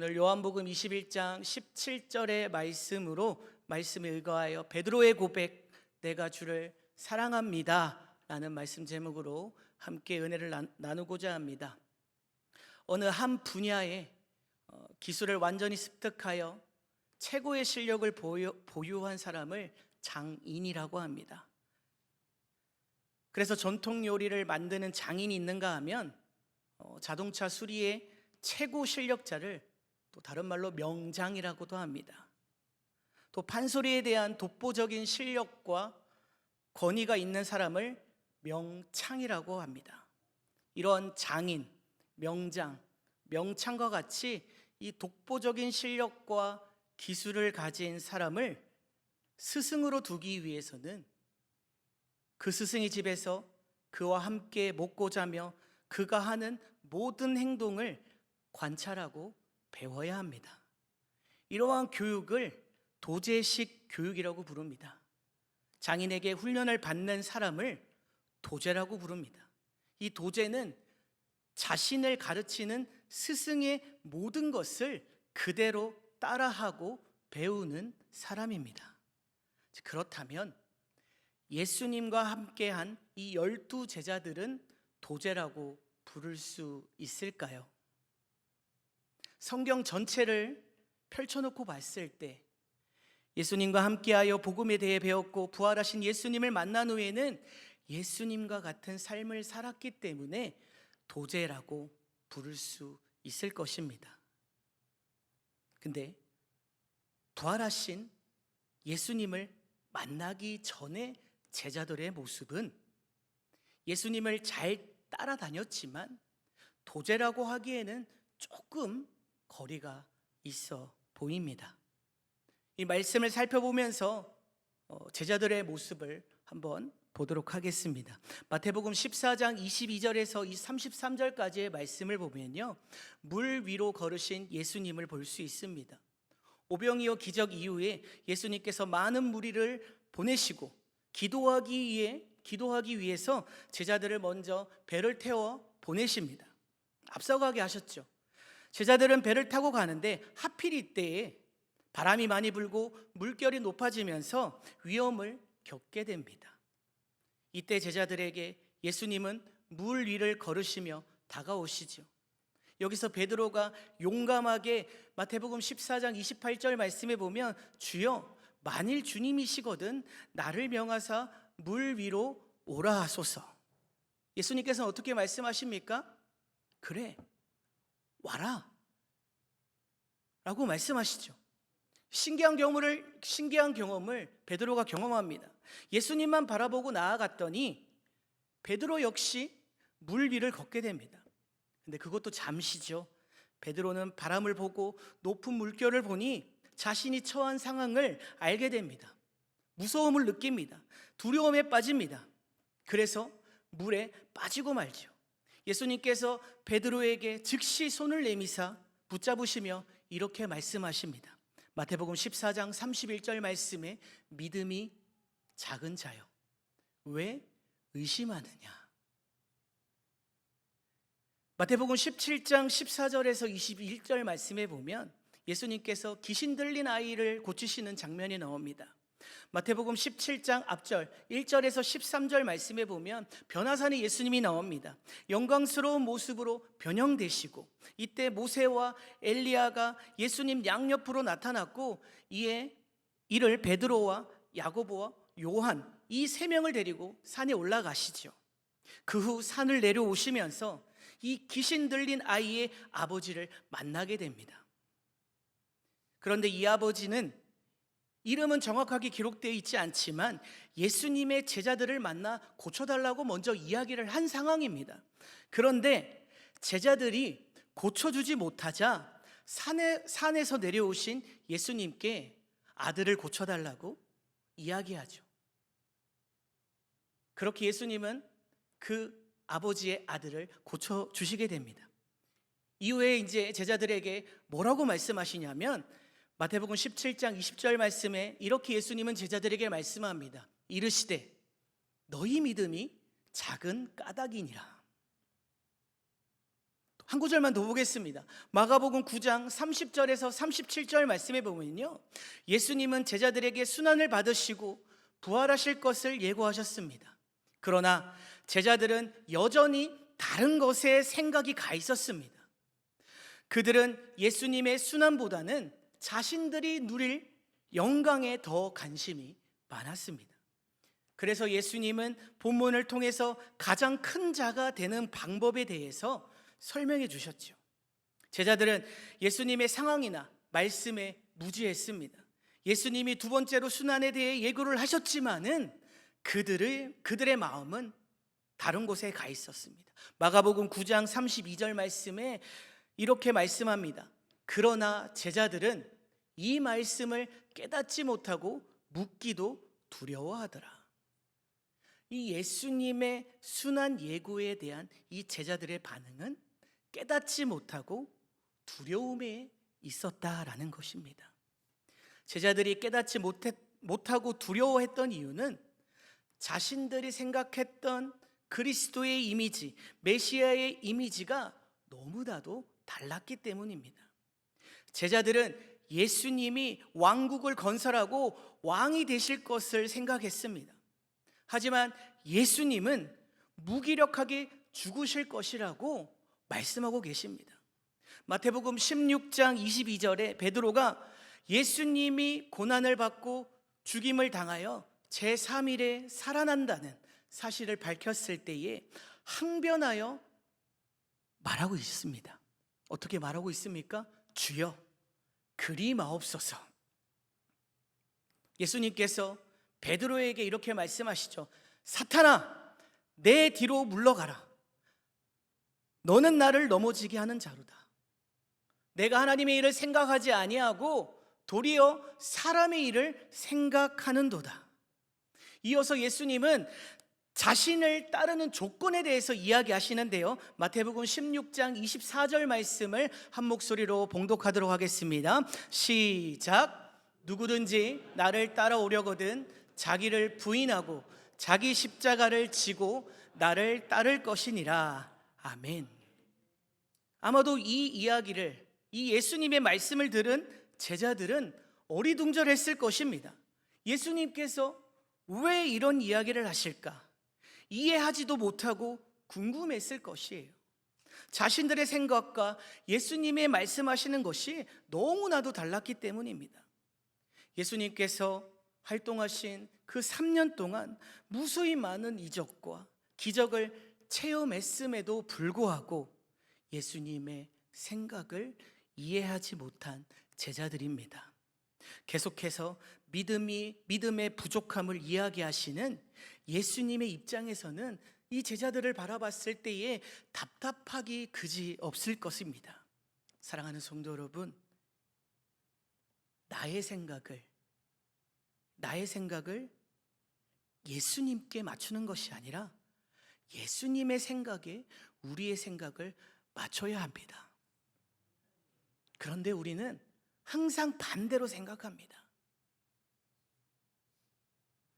오늘 요한복음 21장 17절의 말씀으로 말씀에 의거하여 베드로의 고백 내가 주를 사랑합니다 라는 말씀 제목으로 함께 은혜를 나- 나누고자 합니다. 어느 한 분야에 어, 기술을 완전히 습득하여 최고의 실력을 보유, 보유 한 사람을 장인이라고 합니다. 그래서 전통 요리를 만드는 장인이 있는가 하면 어, 자동차 수리의 최고 실력자를 또 다른 말로 명장이라고도 합니다. 또 판소리에 대한 독보적인 실력과 권위가 있는 사람을 명창이라고 합니다. 이런 장인, 명장, 명창과 같이 이 독보적인 실력과 기술을 가진 사람을 스승으로 두기 위해서는 그 스승의 집에서 그와 함께 먹고 자며 그가 하는 모든 행동을 관찰하고 배워야 합니다. 이러한 교육을 도제식 교육이라고 부릅니다. 장인에게 훈련을 받는 사람을 도제라고 부릅니다. 이 도제는 자신을 가르치는 스승의 모든 것을 그대로 따라하고 배우는 사람입니다. 그렇다면 예수님과 함께한 이 열두 제자들은 도제라고 부를 수 있을까요? 성경 전체를 펼쳐놓고 봤을 때 예수님과 함께하여 복음에 대해 배웠고 부활하신 예수님을 만난 후에는 예수님과 같은 삶을 살았기 때문에 도제라고 부를 수 있을 것입니다. 근데 부활하신 예수님을 만나기 전에 제자들의 모습은 예수님을 잘 따라다녔지만 도제라고 하기에는 조금 거리가 있어 보입니다. 이 말씀을 살펴보면서 어, 제자들의 모습을 한번 보도록 하겠습니다. 마태복음 14장 22절에서 이 33절까지의 말씀을 보면요. 물 위로 걸으신 예수님을 볼 수 있습니다. 오병이어 기적 이후에 예수님께서 많은 무리를 보내시고 기도하기 위해 기도하기 위해서 제자들을 먼저 배를 태워 보내십니다. 앞서가게 하셨죠. 제자들은 배를 타고 가는데 하필 이때에 바람이 많이 불고 물결이 높아지면서 위험을 겪게 됩니다. 이때 제자들에게 예수님은 물 위를 걸으시며 다가오시죠. 여기서 베드로가 용감하게 마태복음 14장 28절 말씀에 보면 주여 만일 주님이시거든 나를 명하사 물 위로 오라 하소서. 예수님께서는 어떻게 말씀하십니까? 그래. 와라. 라고 말씀하시죠. 신기한 경험을 신기한 경험을 베드로가 경험합니다. 예수님만 바라보고 나아갔더니 베드로 역시 물 위를 걷게 됩니다. 근데 그것도 잠시죠. 베드로는 바람을 보고 높은 물결을 보니 자신이 처한 상황을 알게 됩니다. 무서움을 느낍니다. 두려움에 빠집니다. 그래서 물에 빠지고 말죠. 예수님께서 베드로에게 즉시 손을 내미사 붙잡으시며 이렇게 말씀하십니다. 마태복음 14장 31절 말씀에 믿음이 작은 자요. 왜 의심하느냐? 마태복음 17장 14절에서 21절 말씀에 보면 예수님께서 귀신 들린 아이를 고치시는 장면이 나옵니다. 마태복음 17장 앞절 1절에서 13절 말씀에 보면 변화산에 예수님이 나옵니다. 영광스러운 모습으로 변형되시고 이때 모세와 엘리야가 예수님 양옆으로 나타났고 이에 이를 베드로와 야고보와 요한 이 세 명을 데리고 산에 올라가시죠. 그 후 산을 내려오시면서 이 귀신 들린 아이의 아버지를 만나게 됩니다. 그런데 이 아버지는 이름은 정확하게 기록되어 있지 않지만 예수님의 제자들을 만나 고쳐달라고 먼저 이야기를 한 상황입니다. 그런데 제자들이 고쳐주지 못하자 산에, 산에서 내려오신 예수님께 아들을 고쳐달라고 이야기하죠. 그렇게 예수님은 그 아버지의 아들을 고쳐주시게 됩니다. 이후에 이제 제자들에게 뭐라고 말씀하시냐면 마태복음 17장 20절 말씀에 이렇게 예수님은 제자들에게 말씀합니다. 이르시되 너희 믿음이 작은 까닭이니라. 한 구절만 더 보겠습니다. 마가복음 9장 30절에서 37절 말씀해 보면요. 예수님은 제자들에게 순환을 받으시고 부활하실 것을 예고하셨습니다. 그러나 제자들은 여전히 다른 것에 생각이 가 있었습니다. 그들은 예수님의 순환보다는 자신들이 누릴 영광에 더 관심이 많았습니다. 그래서 예수님은 본문을 통해서 가장 큰 자가 되는 방법에 대해서 설명해 주셨죠. 제자들은 예수님의 상황이나 말씀에 무지했습니다. 예수님이 두 번째로 순환에 대해 예고를 하셨지만은 그들의 그들의 마음은 다른 곳에 가 있었습니다. 마가복음 9장 32절 말씀에 이렇게 말씀합니다. 그러나 제자들은 이 말씀을 깨닫지 못하고 묻기도 두려워하더라. 이 예수님의 순한 예고에 대한 이 제자들의 반응은 깨닫지 못하고 두려움에 있었다라는 것입니다. 제자들이 깨닫지 못했, 못하고 두려워했던 이유는 자신들이 생각했던 그리스도의 이미지, 메시아의 이미지가 너무나도 달랐기 때문입니다. 제자들은 예수님이 왕국을 건설하고 왕이 되실 것을 생각했습니다. 하지만 예수님은 무기력하게 죽으실 것이라고 말씀하고 계십니다. 마태복음 16장 22절에 베드로가 예수님이 고난을 받고 죽임을 당하여 제3일에 살아난다는 사실을 밝혔을 때에 항변하여 말하고 있습니다. 어떻게 말하고 있습니까? 주여 그리 마옵소서. 예수님께서 베드로에게 이렇게 말씀하시죠. 사탄아, 내 뒤로 물러가라. 너는 나를 넘어지게 하는 자로다. 내가 하나님의 일을 생각하지 아니하고 도리어 사람의 일을 생각하는도다. 이어서 예수님은 자신을 따르는 조건에 대해서 이야기하시는데요. 마태복음 16장 24절 말씀을 한 목소리로 봉독하도록 하겠습니다. 시작. 누구든지 나를 따라오려거든 자기를 부인하고 자기 십자가를 지고 나를 따를 것이니라. 아멘. 아마도 이 이야기를 이 예수님의 말씀을 들은 제자들은 어리둥절했을 것입니다. 예수님께서 왜 이런 이야기를 하실까? 이해하지도 못하고 궁금했을 것이에요. 자신들의 생각과 예수님의 말씀하시는 것이 너무나도 달랐기 때문입니다. 예수님께서 활동하신 그 3년 동안 무수히 많은 이적과 기적을 체험했음에도 불구하고 예수님의 생각을 이해하지 못한 제자들입니다. 계속해서 믿음이 믿음의 부족함을 이야기하시는 예수님의 입장에서는 이 제자들을 바라봤을 때에 답답하기 그지 없을 것입니다. 사랑하는 성도 여러분, 나의 생각을 나의 생각을 예수님께 맞추는 것이 아니라 예수님의 생각에 우리의 생각을 맞춰야 합니다. 그런데 우리는 항상 반대로 생각합니다.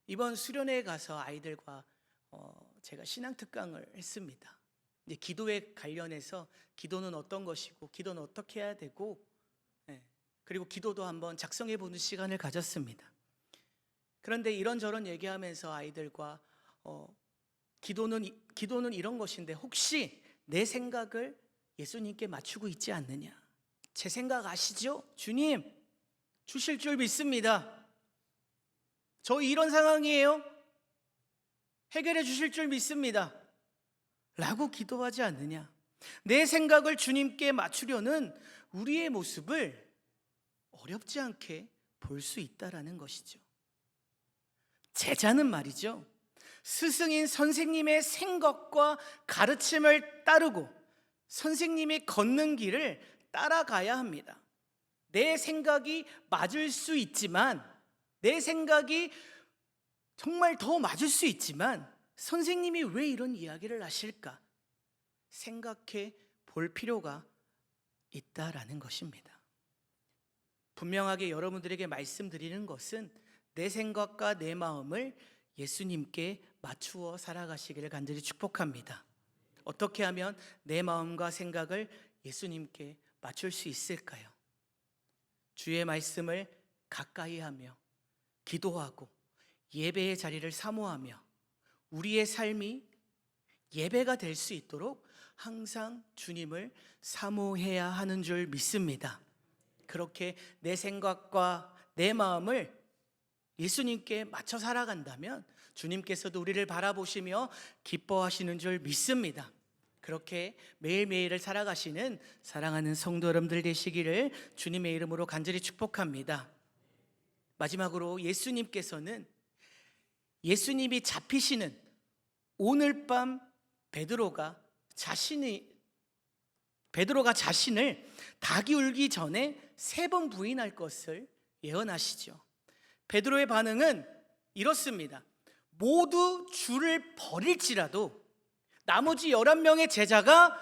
이번 수련회에 가서 아이들과 어, 제가 신앙 특강을 했습니다. 이제 기도에 관련해서 기도는 어떤 것이고 기도는 어떻게 해야 되고 예, 그리고 기도도 한번 작성해 보는 시간을 가졌습니다. 그런데 이런저런 얘기하면서 아이들과 어, 기도는 이- 기도는 이런 것인데 혹시 내 생각을 예수님께 맞추고 있지 않느냐? 제 생각 아시죠? 주님 주실 줄 믿습니다. 저 이런 상황이에요. 해결해 주실 줄 믿습니다. 라고 기도하지 않느냐? 내 생각을 주님께 맞추려는 우리의 모습을 어렵지 않게 볼 수 있다라는 것이죠. 제자는 말이죠. 스승인 선생님의 생각과 가르침을 따르고 선생님이 걷는 길을 따라가야 합니다. 내 생각이 맞을 수 있지만, 내 생각이 정말 더 맞을 수 있지만, 선생님이 왜 이런 이야기를 하실까? 생각해 볼 필요가 있다라는 것입니다. 분명하게 여러분들에게 말씀드리는 것은 내 생각과 내 마음을 예수님께 맞추어 살아가시기를 간절히 축복합니다. 어떻게 하면 내 마음과 생각을 예수님께 맞출 수 있을까요? 주의 말씀을 가까이 하며 기도하고 예배의 자리를 사모하며 우리의 삶이 예배가 될 수 있도록 항상 주님을 사모해야 하는 줄 믿습니다. 그렇게 내 생각과 내 마음을 예수님께 맞춰 살아간다면 주님께서도 우리를 바라보시며 기뻐하시는 줄 믿습니다. 그렇게 매일매일을 살아가시는 사랑하는 성도 여러분들 되시기를 주님의 이름으로 간절히 축복합니다. 마지막으로 예수님께서는 예수님이 잡히시는 오늘 밤 베드로가 자신이 베드로가 자신을 닭이 울기 전에 세 번 부인할 것을 예언하시죠. 베드로의 반응은 이렇습니다. 모두 주를 버릴지라도 나머지 11명의 제자가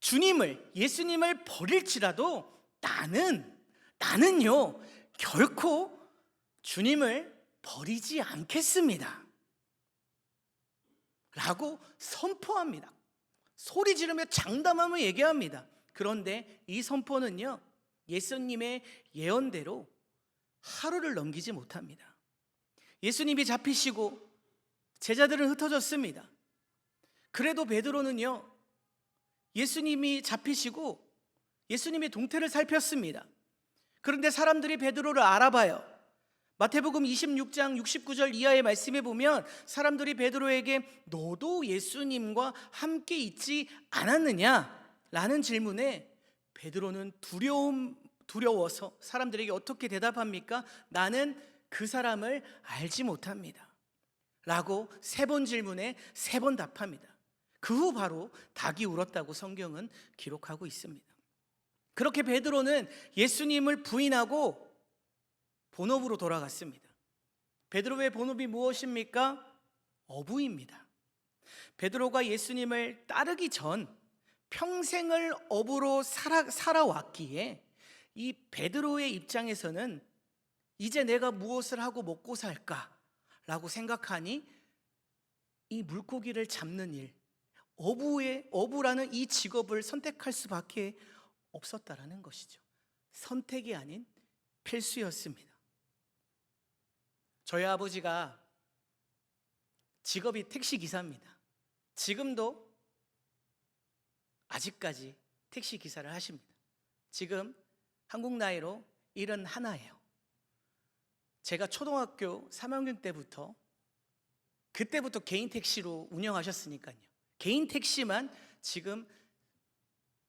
주님을 예수님을 버릴지라도 나는 나는요 결코 주님을 버리지 않겠습니다. 라고 선포합니다. 소리 지르며 장담하며 얘기합니다. 그런데 이 선포는요, 예수님의 예언대로 하루를 넘기지 못합니다. 예수님이 잡히시고 제자들은 흩어졌습니다. 그래도 베드로는요, 예수님이 잡히시고 예수님의 동태를 살폈습니다. 그런데 사람들이 베드로를 알아봐요. 마태복음 26장 69절 이하의 말씀에 보면 사람들이 베드로에게 너도 예수님과 함께 있지 않았느냐? 라는 질문에 베드로는 두려움 두려워서 사람들에게 어떻게 대답합니까? 나는 그 사람을 알지 못합니다. 라고 세 번 질문에 세 번 답합니다. 그 후 바로 닭이 울었다고 성경은 기록하고 있습니다. 그렇게 베드로는 예수님을 부인하고 본업으로 돌아갔습니다. 베드로의 본업이 무엇입니까? 어부입니다. 베드로가 예수님을 따르기 전 평생을 어부로 살아, 살아왔기에 이 베드로의 입장에서는 이제 내가 무엇을 하고 먹고 살까라고 생각하니 이 물고기를 잡는 일, 어부의 어부라는 이 직업을 선택할 수밖에 없었다라는 것이죠. 선택이 아닌 필수였습니다. 저희 아버지가 직업이 택시 기사입니다. 지금도 아직까지 택시 기사를 하십니다. 지금 한국 나이로 일은 하나예요. 제가 초등학교 3학년 때부터 그때부터 개인 택시로 운영하셨으니까요. 개인 택시만 지금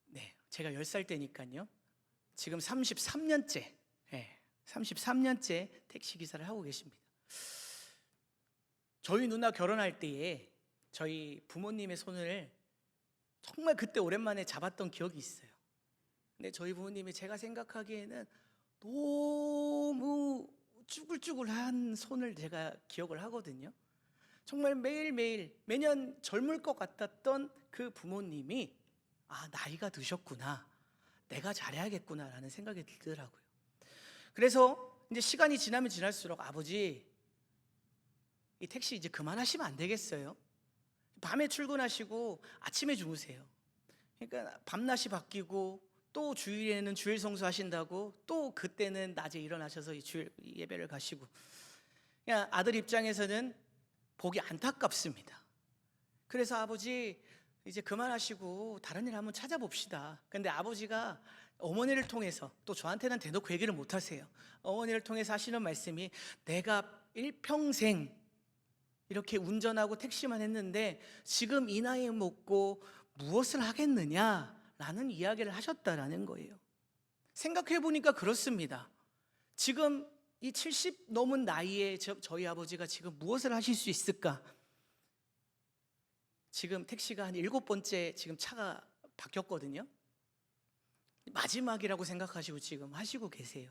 네, 제가 10살 때니까요. 지금 33년째. 네, 33년째 택시 기사를 하고 계십니다. 저희 누나 결혼할 때에 저희 부모님의 손을 정말 그때 오랜만에 잡았던 기억이 있어요. 근데 저희 부모님이 제가 생각하기에는 너무 쭈글쭈글한 손을 제가 기억을 하거든요. 정말 매일매일 매년 젊을 것 같았던 그 부모님이 아, 나이가 드셨구나. 내가 잘해야겠구나라는 생각이 들더라고요. 그래서 이제 시간이 지나면 지날수록 아버지 이 택시 이제 그만하시면 안 되겠어요? 밤에 출근하시고 아침에 주무세요. 그러니까 밤낮이 바뀌고 또 주일에는 주일 성수 하신다고 또 그때는 낮에 일어나셔서 이 주일 예배를 가시고 그냥 아들 입장에서는 보기 안타깝습니다. 그래서 아버지 이제 그만하시고 다른 일 한번 찾아봅시다. 근데 아버지가 어머니를 통해서 또 저한테는 대놓고 얘기를 못 하세요. 어머니를 통해서 하시는 말씀이 내가 일평생 이렇게 운전하고 택시만 했는데 지금 이 나이에 먹고 무엇을 하겠느냐라는 이야기를 하셨다라는 거예요. 생각해 보니까 그렇습니다. 지금 이 70 넘은 나이에 저, 저희 아버지가 지금 무엇을 하실 수 있을까? 지금 택시가 한 일곱 번째 지금 차가 바뀌었거든요. 마지막이라고 생각하시고 지금 하시고 계세요.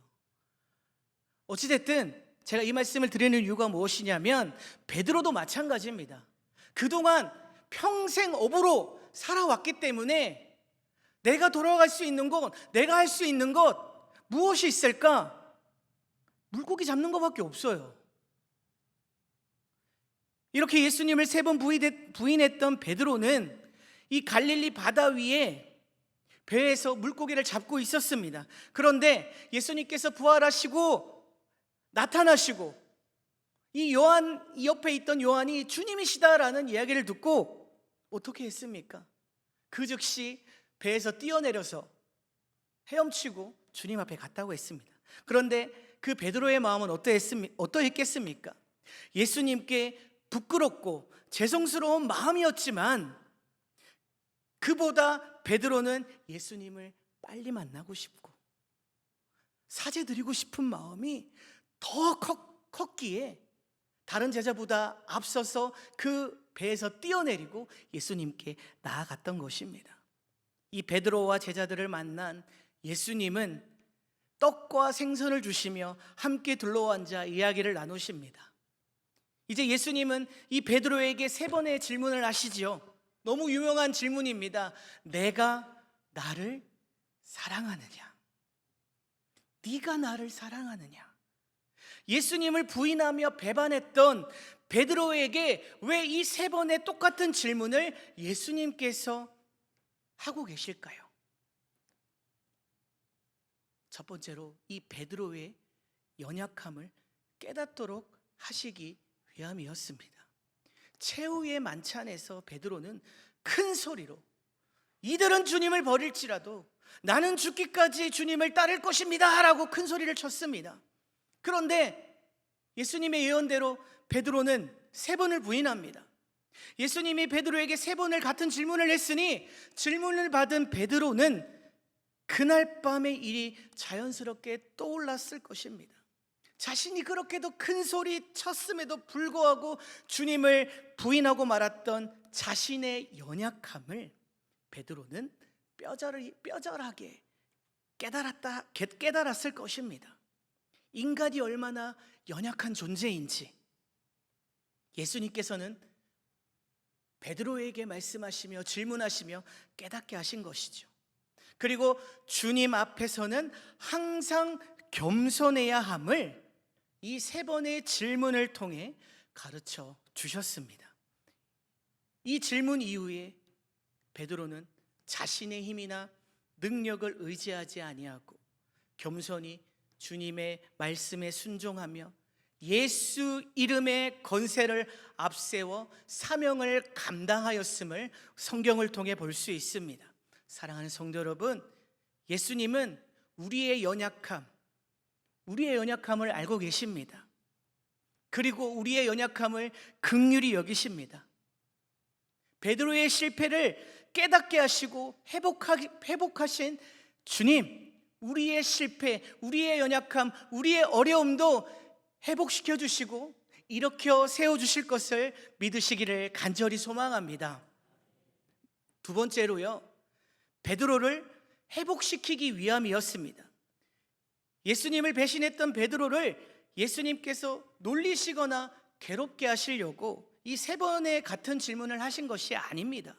어찌됐든 제가 이 말씀을 드리는 이유가 무엇이냐면 베드로도 마찬가지입니다. 그동안 평생 업으로 살아왔기 때문에 내가 돌아갈 수 있는 것, 내가 할 수 있는 것 무엇이 있을까? 물고기 잡는 것밖에 없어요. 이렇게 예수님을 세 번 부인했던 베드로는 이 갈릴리 바다 위에 배에서 물고기를 잡고 있었습니다. 그런데 예수님께서 부활하시고 나타나시고 이 요한 이 옆에 있던 요한이 주님이시다라는 이야기를 듣고 어떻게 했습니까? 그 즉시 배에서 뛰어내려서 헤엄치고 주님 앞에 갔다고 했습니다. 그런데 그 베드로의 마음은? 어떠했겠습니까? 예수님께 부끄럽고 죄송스러운 마음이었지만 그보다 베드로는 예수님을 빨리 만나고 싶고 사죄 드리고 싶은 마음이 더 컸, 컸기에 다른 제자보다 앞서서 그 배에서 뛰어내리고 예수님께 나아갔던 것입니다. 이 베드로와 제자들을 만난 예수님은 떡과 생선을 주시며 함께 둘러 앉아 이야기를 나누십니다. 이제 예수님은 이 베드로에게 세 번의 질문을 하시지요. 너무 유명한 질문입니다. 내가 나를 사랑하느냐? 네가 나를 사랑하느냐? 예수님을 부인하며 배반했던 베드로에게 왜 이 세 번의 똑같은 질문을 예수님께서 하고 계실까요? 첫 번째로 이 베드로의 연약함을 깨닫도록 하시기 위함이었습니다. 최후의 만찬에서 베드로는 큰 소리로 이들은 주님을 버릴지라도 나는 죽기까지 주님을 따를 것입니다. 라고 큰 소리를 쳤습니다. 그런데 예수님의 예언대로 베드로는 세 번을 부인합니다. 예수님이 베드로에게 세 번을 같은 질문을 했으니 질문을 받은 베드로는 그날 밤의 일이 자연스럽게 떠올랐을 것입니다. 자신이 그렇게도 큰 소리 쳤음에도 불구하고 주님을 부인하고 말았던 자신의 연약함을 베드로는 뼈저리, 뼈절하게 깨달았다, 깨달았을 것입니다. 인간이 얼마나 연약한 존재인지 예수님께서는 베드로에게 말씀하시며 질문하시며 깨닫게 하신 것이죠. 그리고 주님 앞에서는 항상 겸손해야 함을 이 세 번의 질문을 통해 가르쳐 주셨습니다. 이 질문 이후에 베드로는 자신의 힘이나 능력을 의지하지 아니하고 겸손히 주님의 말씀에 순종하며 예수 이름의 건세를 앞세워 사명을 감당하였음을 성경을 통해 볼 수 있습니다. 사랑하는 성도 여러분, 예수님은 우리의 연약함, 우리의 연약함을 알고 계십니다. 그리고 우리의 연약함을 극률이 여기십니다. 베드로의 실패를 깨닫게 하시고 회복하, 회복하신 주님, 우리의 실패, 우리의 연약함, 우리의 어려움도 회복시켜 주시고 일으켜 세워 주실 것을 믿으시기를 간절히 소망합니다. 두 번째로요. 베드로를 회복시키기 위함이었습니다. 예수님을 배신했던 베드로를 예수님께서 놀리시거나 괴롭게 하시려고 이 세 번의 같은 질문을 하신 것이 아닙니다.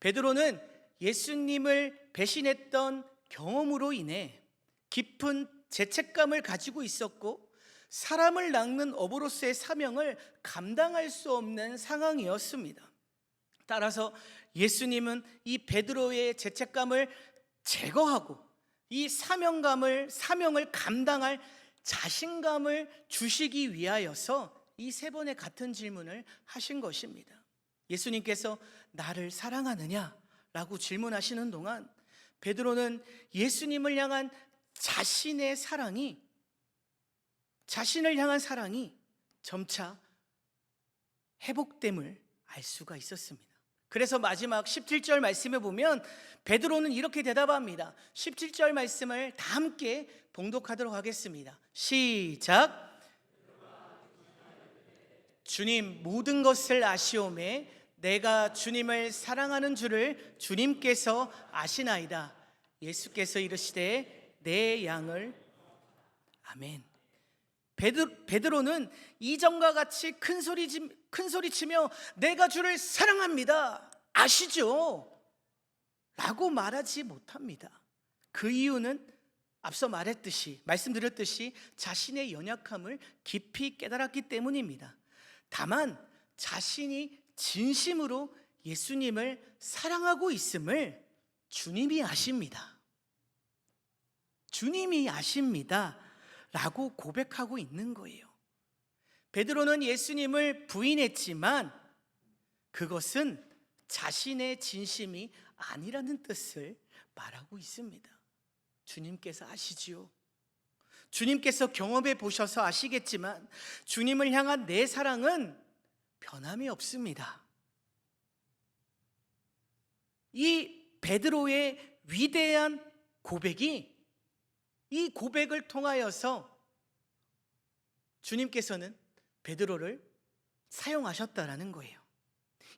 베드로는 예수님을 배신했던 경험으로 인해 깊은 죄책감을 가지고 있었고 사람을 낚는 어부로서의 사명을 감당할 수 없는 상황이었습니다. 따라서 예수님은 이 베드로의 죄책감을 제거하고 이 사명감을 사명을 감당할 자신감을 주시기 위하여서 이 세 번의 같은 질문을 하신 것입니다. 예수님께서 나를 사랑하느냐라고 질문하시는 동안 베드로는 예수님을 향한 자신의 사랑이 자신을 향한 사랑이 점차 회복됨을 알 수가 있었습니다. 그래서 마지막 17절 말씀에 보면 베드로는 이렇게 대답합니다. 17절 말씀을 다 함께 봉독하도록 하겠습니다. 시작. 주님 모든 것을 아시오매 내가 주님을 사랑하는 줄을 주님께서 아시나이다. 예수께서 이르시되 내 양을 아멘. 베드, 베드로는 이전과 같이 큰 소리 큰 소리 치며 내가 주를 사랑합니다. 아시죠? 라고 말하지 못합니다. 그 이유는 앞서 말했듯이 말씀드렸듯이 자신의 연약함을 깊이 깨달았기 때문입니다. 다만 자신이 진심으로 예수님을 사랑하고 있음을 주님이 아십니다. 주님이 아십니다. 라고 고백하고 있는 거예요. 베드로는 예수님을 부인했지만 그것은 자신의 진심이 아니라는 뜻을 말하고 있습니다. 주님께서 아시지요. 주님께서 경험해 보셔서 아시겠지만 주님을 향한 내 사랑은 변함이 없습니다. 이 베드로의 위대한 고백이 이 고백을 통하여서 주님께서는 베드로를 사용하셨다라는 거예요.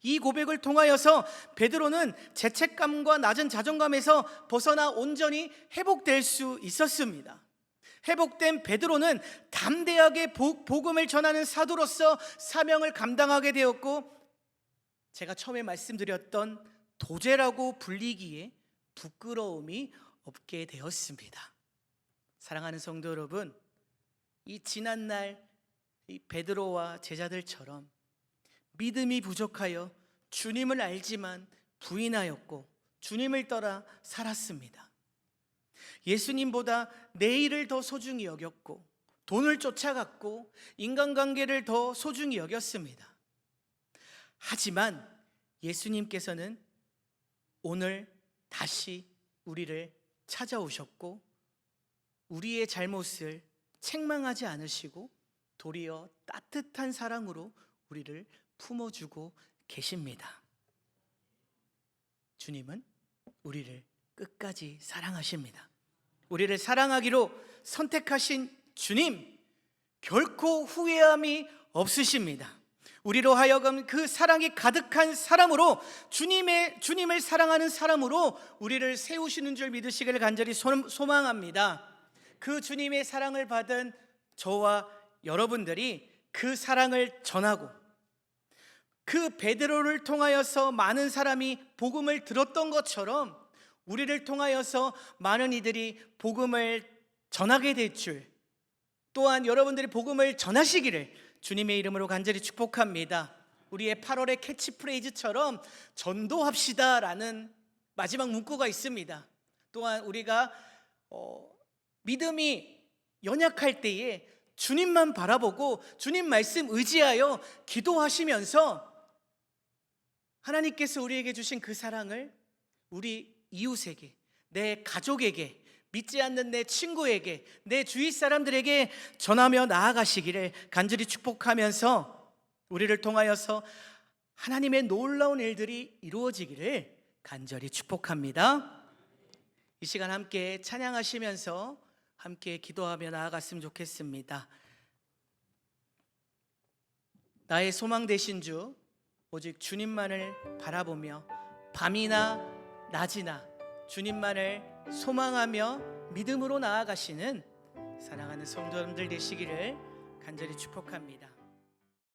이 고백을 통하여서 베드로는 죄책감과 낮은 자존감에서 벗어나 온전히 회복될 수 있었습니다. 회복된 베드로는 담대하게 복- 복음을 전하는 사도로서 사명을 감당하게 되었고 제가 처음에 말씀드렸던 도제라고 불리기에 부끄러움이 없게 되었습니다. 사랑하는 성도 여러분, 이 지난날 이 베드로와 제자들처럼 믿음이 부족하여 주님을 알지만 부인하였고 주님을 떠나 살았습니다. 예수님보다 내 일을 더 소중히 여겼고 돈을 쫓아갔고 인간관계를 더 소중히 여겼습니다. 하지만 예수님께서는 오늘 다시 우리를 찾아오셨고 우리의 잘못을 책망하지 않으시고 도리어 따뜻한 사랑으로 우리를 품어주고 계십니다. 주님은 우리를 끝까지 사랑하십니다. 우리를 사랑하기로 선택하신 주님, 결코 후회함이 없으십니다. 우리로 하여금 그 사랑이 가득한 사람으로 주님의 주님을 사랑하는 사람으로 우리를 세우시는 줄 믿으시기를 간절히 소- 소망합니다. 그 주님의 사랑을 받은 저와 여러분들이 그 사랑을 전하고 그 베드로를 통하여서 많은 사람이 복음을 들었던 것처럼 우리를 통하여서 많은 이들이 복음을 전하게 될 줄 또한 여러분들이 복음을 전하시기를 주님의 이름으로 간절히 축복합니다. 우리의 8월의 캐치프레이즈처럼 전도합시다라는 마지막 문구가 있습니다. 또한 우리가 어, 믿음이 연약할 때에 주님만 바라보고 주님 말씀 의지하여 기도하시면서 하나님께서 우리에게 주신 그 사랑을 우리 이웃에게, 내 가족에게, 믿지 않는 내 친구에게, 내 주위 사람들에게 전하며 나아가시기를 간절히 축복하면서 우리를 통하여서 하나님의 놀라운 일들이 이루어지기를 간절히 축복합니다. 이 시간 함께 찬양하시면서 함께 기도하며 나아갔으면 좋겠습니다. 나의 소망 되신 주 오직 주님만을 바라보며 밤이나 낮이나 주님만을 소망하며 믿음으로 나아가시는 사랑하는 성도님들 되시기를 간절히 축복합니다.